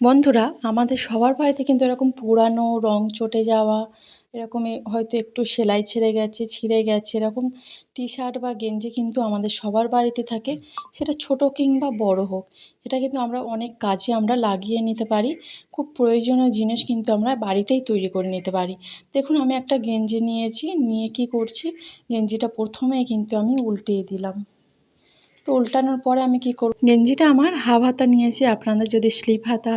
বন্ধুরা, আমাদের সবার বাড়িতে কিন্তু এরকম পুরানো রং চটে যাওয়া এরকমই হয়তো একটু সেলাই ছেড়ে গেছে, ছিঁড়ে গেছে, এরকম টি শার্ট বা গেঞ্জি কিন্তু আমাদের সবার বাড়িতে থাকে। সেটা ছোট কিংবা বড় হোক এটা কিন্তু আমরা অনেক কাজে আমরা লাগিয়ে নিতে পারি। খুব প্রয়োজনীয় জিনিস কিন্তু আমরা বাড়িতেই তৈরি করে নিতে পারি। দেখুন, আমি একটা গেঞ্জি নিয়েছি, নিয়ে কি করছি? গেঞ্জিটা প্রথমেই কিন্তু আমি উল্টিয়ে দিলাম। তো উল্টানোর পরে আমি কি করব? গেঞ্জিটা আমার হাফ হাতা নিয়েছি, আপনাদের যদি স্লিপ হাতা,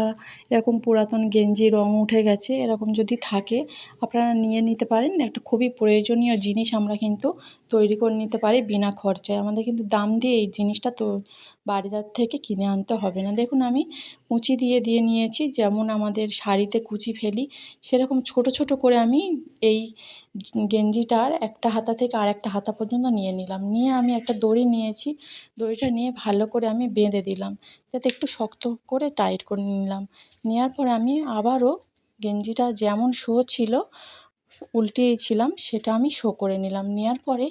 এরকম পুরাতন গেঞ্জি রং উঠে গেছে, এরকম যদি থাকে, আপনারা নিয়ে নিতে পারেন। একটা খুবই প্রয়োজনীয় জিনিস আমরা কিন্তু তৈরি করে নিতে পারি বিনা খরচায়। আমাদের কিন্তু দাম দিয়ে এই জিনিসটা তো বাজার থেকে কিনে আনতে হবে না। দেখুন, আমি কুচি দিয়ে দিয়ে নিয়েছি, যেমন আমাদের শাড়িতে কুচি ফেলি, সেরকম ছোট ছোট করে আমি এই গেঞ্জিটার একটা হাতা থেকে আর একটা হাতা পর্যন্ত নিয়ে নিলাম। নিয়ে আমি একটা দড়ি নিয়েছি, দড়িটা নিয়ে ভালো করে আমি বেঁধে দিলাম, যাতে একটু শক্ত করে টাইট করে নিলাম। নেওয়ার পরে আমি আবারও গেঞ্জিটা যেমন শো ছিল উল্টিয়েছিলাম সেটা আমি শো করে নিলাম। নেওয়ার পরে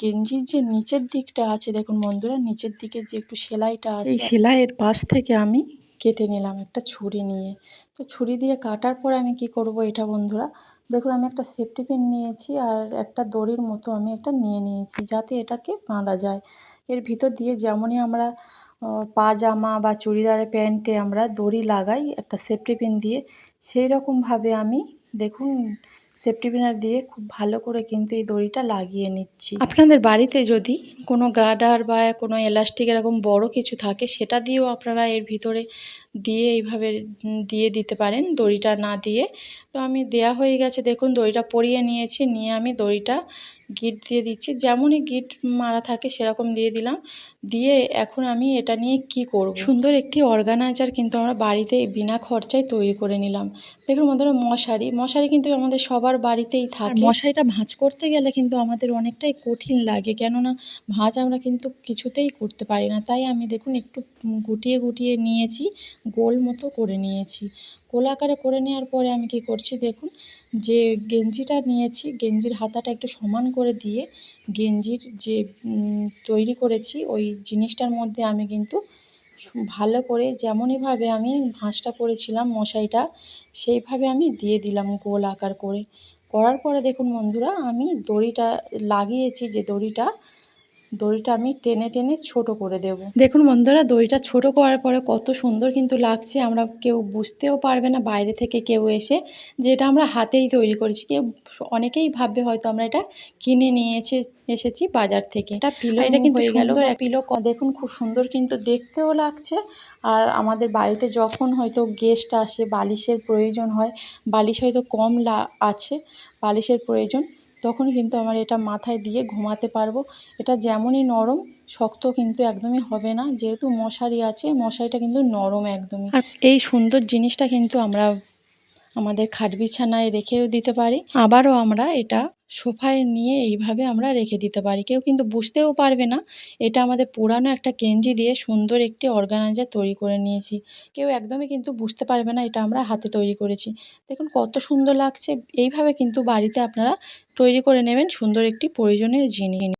গেঞ্জির যে নিচের দিকটা আছে দেখুন বন্ধুরা নিচের দিকে যে একটু সেলাইটা আছে সেলাইয়ের পাশ থেকে আমি কেটে নিলাম একটা ছুরি নিয়ে। তো ছুরি দিয়ে কাটার পরে আমি কি করব এটা বন্ধুরা? দেখুন আমি একটা সেফটি পিন নিয়েছি আর একটা দড়ির মতো আমি একটা নিয়ে নিয়েছি যাতে এটাকে বাঁধা যায়। এর ভিতর দিয়ে যেমনই আমরা পাজামা বা চুড়িদারের প্যান্টে আমরা দড়ি লাগাই একটা সেফটি পিন দিয়ে সেই রকমভাবে আমি দেখুন সেফটি পিনার দিয়ে খুব ভালো করে কিন্তু এই দড়িটা লাগিয়ে নিচ্ছি। আপনাদের বাড়িতে যদি কোনো গার্ডার বা কোনো এলাস্টিক এরকম বড় কিছু থাকে, সেটা দিয়েও আপনারা এর ভিতরে দিয়ে এইভাবে দিয়ে দিতে পারেন দড়িটা না দিয়ে। তো আমি দেয়া হয়ে গেছে দেখুন দড়িটা পরিয়ে নিয়েছি নিয়ে আমি দড়িটা গিট দিয়ে দিচ্ছি। যেমনই গিট মারা থাকে সেরকম দিয়ে দিলাম। দিয়ে এখন আমি এটা নিয়ে কি করব? সুন্দর একটি অর্গানাইজার কিন্তু আমরা বাড়িতে বিনা খরচায় তৈরি করে নিলাম। দেখুন বন্ধুরা মশারি মশারি কিন্তু আমাদের সবার বাড়িতেই থাকে। মশারিটা ভাঁজ করতে গেলে কিন্তু আমাদের অনেকটাই কঠিন লাগে কেননা ভাঁজ আমরা কিন্তু কিছুতেই করতে পারি না। তাই আমি দেখুন একটু গুটিয়ে গুটিয়ে নিয়েছি। গোল মতো করে নিয়েছি। গোল আকারে করে নেওয়ার পরে আমি কি করছি দেখুন, যে গেঞ্জিটা নিয়েছি, গেঞ্জির হাতাটা একটু সমান করে দিয়ে গেঞ্জির যে তৈরি করেছি, ওই জিনিসটার মধ্যে আমি কিন্তু ভালো করে যেমনইভাবে আমি ভাঁজটা করেছিলাম মশাইটা, সেইভাবে আমি দিয়ে দিলাম গোল আকার করে। করার পরে দেখুন বন্ধুরা, আমি দড়িটা লাগিয়েছি, যে দড়িটা দড়িটা আমি টেনে টেনে ছোট করে দেব। দেখুন বন্ধুরা দড়িটা ছোট করার পরে কত সুন্দর কিন্তু লাগছে। আমরা কেউ বুঝতেও পারবে না বাইরে থেকে কেউ এসে যে এটা আমরা হাতেই তৈরি করেছি। কেউ অনেকেই ভাববে হয়তো আমরা এটা কিনে নিয়ে এসে এসেছি বাজার থেকে। এটা পিলো এটা কিন্তু গেল পিলো দেখুন খুব সুন্দর কিন্তু দেখতেও লাগছে। আর আমাদের বাড়িতে যখন হয়তো গেস্ট আসে বালিশের প্রয়োজন হয় বালিশ হয়তো কম লা আছে বালিশের প্রয়োজন। তখন কিন্তু আমার এটা মাথায় দিয়ে ঘুমাতে পারব। এটা যেমনই নরম, শক্ত কিন্তু একদমই হবে না। যেহেতু মশারি আছে, মশারিটা কিন্তু নরম একদমই। আর এই সুন্দর জিনিসটা কিন্তু আমরা আমাদের খাট বিছানায় রেখেও দিতে পারি। আবারও আমরা এটা সোফায় নিয়ে এইভাবে আমরা রেখে দিতে পারি। কেউ কিন্তু বুঝতেও পারবে না। এটা আমাদের পুরানো একটা গেঞ্জি দিয়ে সুন্দর একটি অর্গানাইজার তৈরি করে নিয়েছি। কেউ একদমই কিন্তু বুঝতে পারবে না এটা আমরা হাতে তৈরি করেছি। দেখুন কত সুন্দর লাগছে। এইভাবে কিন্তু বাড়িতে আপনারা তৈরি করে নেবেন সুন্দর একটি প্রয়োজনীয় জিনিস।